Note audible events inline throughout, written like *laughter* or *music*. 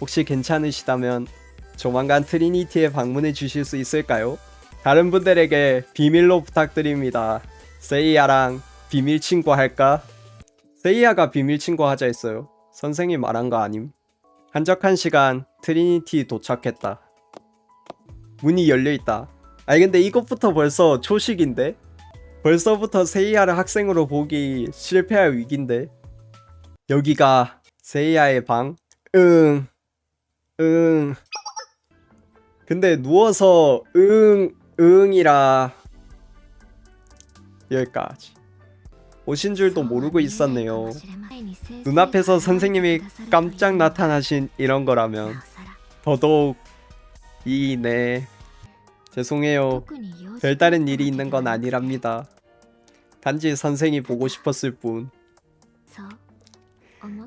혹시 괜찮으시다면 조만간 트리니티에 방문해 주실 수 있을까요? 다른 분들에게 비밀로 부탁드립니다. 세이야랑 비밀 친구 할까? 세이야가 비밀 친구 하자 했어요. 선생님 말한 거 아님? 한적한 시간 트리니티 도착했다. 문이 열려 있다. 아니 근데 이것부터 벌써 초식인데? 벌써부터 세이야를 학생으로 보기 실패할 위기인데? 여기가 세이야의 방? 응. 응. 근데 누워서 응, 응이라 여기까지. 오신 줄도 모르고 있었네요. 눈앞에서 선생님이 깜짝 나타나신 이런 거라면 더더욱 이네 죄송해요. 별다른 일이 있는 건 아니랍니다. 단지 선생이 보고 싶었을 뿐.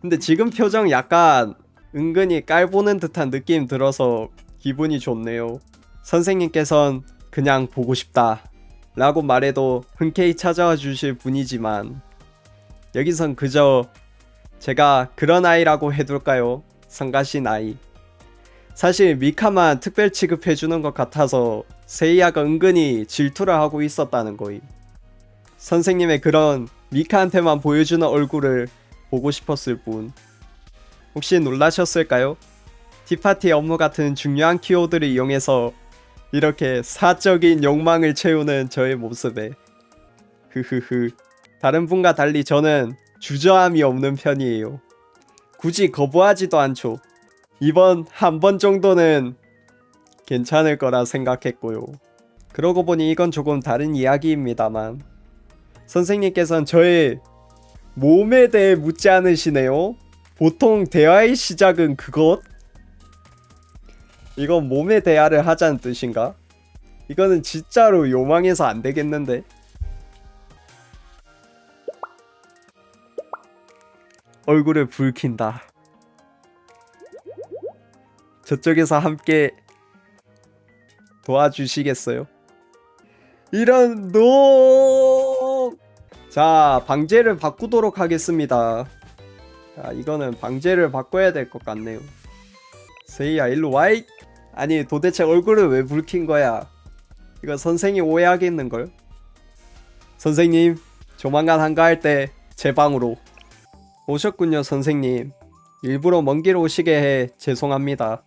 근데 지금 표정 약간 은근히 깔보는 듯한 느낌 들어서 기분이 좋네요. 선생님께선 그냥 보고 싶다 라고 말해도 흔쾌히 찾아와 주실 분이지만 여기선 그저 제가 그런 아이라고 해둘까요? 성가신 아이. 사실 미카만 특별 취급해주는 것 같아서 세이야가 은근히 질투를 하고 있었다는 거임. 선생님의 그런 미카한테만 보여주는 얼굴을 보고 싶었을 뿐. 혹시 놀라셨을까요? 티파티 업무 같은 중요한 키워드를 이용해서 이렇게 사적인 욕망을 채우는 저의 모습에 흐흐흐 다른 분과 달리 저는 주저함이 없는 편이에요. 굳이 거부하지도 않죠. 이번 한 번 정도는 괜찮을 거라 생각했고요. 그러고 보니 이건 조금 다른 이야기입니다만 선생님께서는 저의 몸에 대해 묻지 않으시네요. 보통 대화의 시작은 그것? 이건 몸의 대화를 하자는 뜻인가? 이거는 진짜로 요망해서 안 되겠는데? 얼굴을 붉힌다. 저쪽에서 함께 도와주시겠어요? 이런 노! 자, 방제를 바꾸도록 하겠습니다. 자, 이거는 방제를 바꿔야 될 것 같네요. 세이야, 일로 와이! 아니, 도대체 얼굴을 왜 붉힌 거야? 이거 선생이 오해하겠는걸? 선생님, 조만간 한가할 때 제 방으로. 오셨군요, 선생님. 일부러 먼 길 오시게 해 죄송합니다.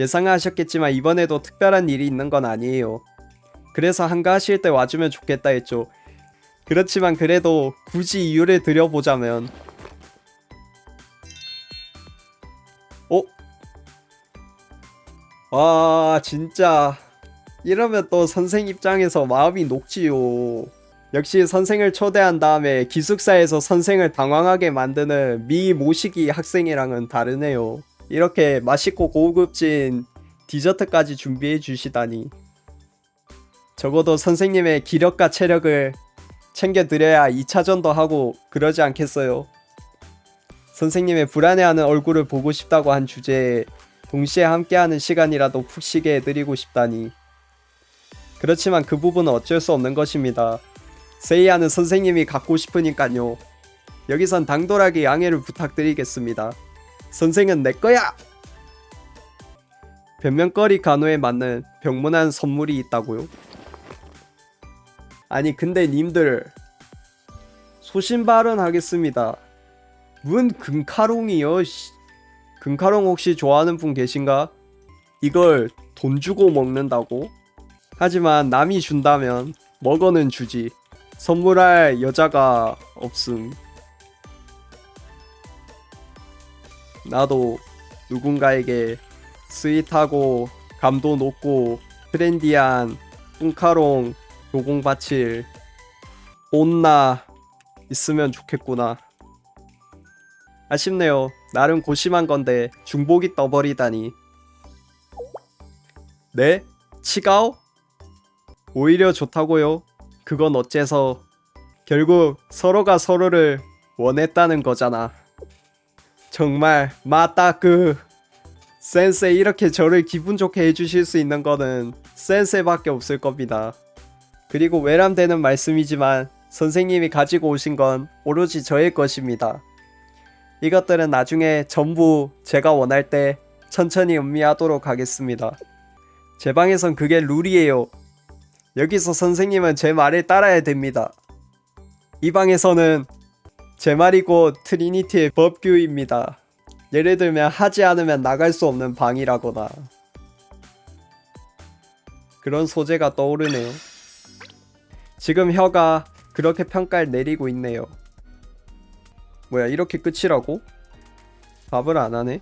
예상하셨겠지만 이번에도 특별한 일이 있는 건 아니에요. 그래서 한가하실 때 와주면 좋겠다 했죠. 그렇지만 그래도 굳이 이유를 드려보자면 와 진짜 이러면 또 선생 입장에서 마음이 녹지요. 역시 선생을 초대한 다음에 기숙사에서 선생을 당황하게 만드는 미 모시기 학생이랑은 다르네요. 이렇게 맛있고 고급진 디저트까지 준비해 주시다니. 적어도 선생님의 기력과 체력을 챙겨드려야 2차전도 하고 그러지 않겠어요. 선생님의 불안해하는 얼굴을 보고 싶다고 한 주제에 동시에 함께하는 시간이라도 푹 쉬게 해드리고 싶다니. 그렇지만 그 부분은 어쩔 수 없는 것입니다. 세이야는 선생님이 갖고 싶으니까요. 여기선 당돌하게 양해를 부탁드리겠습니다. 선생은 내 거야! 변명거리 간호에 맞는 병문안 선물이 있다고요? 아니 근데 님들 소신 발언 하겠습니다. 문 금카롱이요. 씨. 금카롱 혹시 좋아하는 분 계신가? 이걸 돈 주고 먹는다고? 하지만 남이 준다면 먹어는 주지. 선물할 여자가 없음. 나도 누군가에게 스윗하고 감도 높고 트렌디한 뚱카롱 노공바칠 온나 있으면 좋겠구나. 아쉽네요. 나름 고심한 건데 중복이 떠버리다니. 네? 치가오? 오히려 좋다고요. 그건 어째서 결국 서로가 서로를 원했다는 거잖아. 정말 맞다 그 센세 이렇게 저를 기분 좋게 해주실 수 있는 거는 센세밖에 없을 겁니다. 그리고 외람되는 말씀이지만 선생님이 가지고 오신 건 오로지 저의 것입니다. 이것들은 나중에 전부 제가 원할 때 천천히 음미하도록 하겠습니다. 제 방에선 그게 룰이에요. 여기서 선생님은 제 말을 따라야 됩니다. 이 방에서는 제 말이 곧 트리니티의 법규입니다. 예를 들면 하지 않으면 나갈 수 없는 방이라거나 그런 소재가 떠오르네요. 지금 혀가 그렇게 평가를 내리고 있네요. 뭐야 이렇게 끝이라고? 답을 안 하네.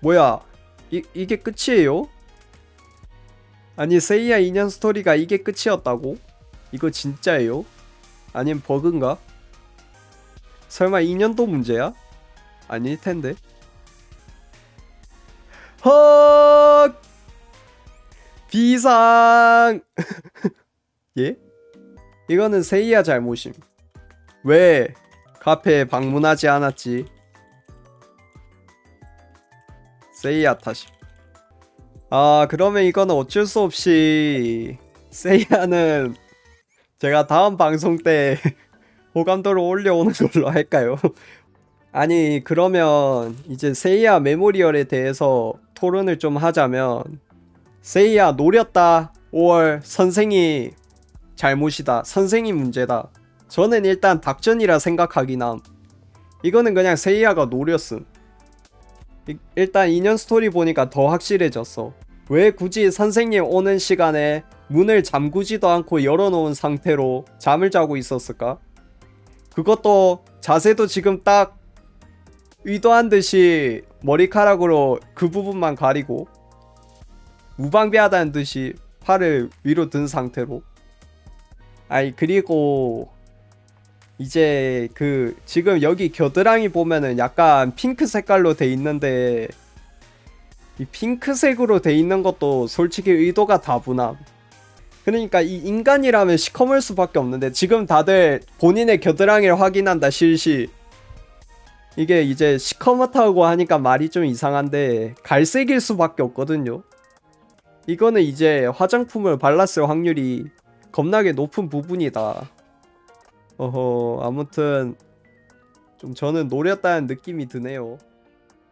뭐야 이, 이게 끝이에요? 아니 세이야 인연 스토리가 이게 끝이었다고? 이거 진짜예요? 아님 버그인가? 설마 인연도 문제야? 아닐 텐데. 헉! 비상! *laughs* 예? 이거는 세이야 잘못임. 왜 카페에 방문하지 않았지? 세이야 탓임. 아, 그러면 이거는 어쩔 수 없이 세이야는 제가 다음 방송 때 *laughs* 호감도를 올려오는 걸로 할까요? *laughs* 아니, 그러면 이제 세이야 메모리얼에 대해서 토론을 좀 하자면 세이야 노렸다. 5월 선생이 잘못이다. 선생이 문제다. 저는 일단 닥전이라 생각하긴 함. 이거는 그냥 세이야가 노렸음. 이- 일단 인연 스토리 보니까 더 확실해졌어. 왜 굳이 선생님 오는 시간에 문을 잠그지도 않고 열어놓은 상태로 잠을 자고 있었을까? 그것도 자세도 지금 딱 의도한 듯이 머리카락으로 그 부분만 가리고 무방비하다는 듯이 팔을 위로 든 상태로 아이 그리고 이제 그 지금 여기 겨드랑이 보면은 약간 핑크 색깔로 돼 있는데 이 핑크색으로 돼 있는 것도 솔직히 의도가 다분함. 그러니까 이 인간이라면 시커멀 수밖에 없는데 지금 다들 본인의 겨드랑이를 확인한다 실시. 이게 이제 시커멓다고 하니까 말이 좀 이상한데 갈색일 수밖에 없거든요. 이거는 이제 화장품을 발랐을 확률이 겁나게 높은 부분이다. 어허 아무튼 좀 저는 노렸다는 느낌이 드네요.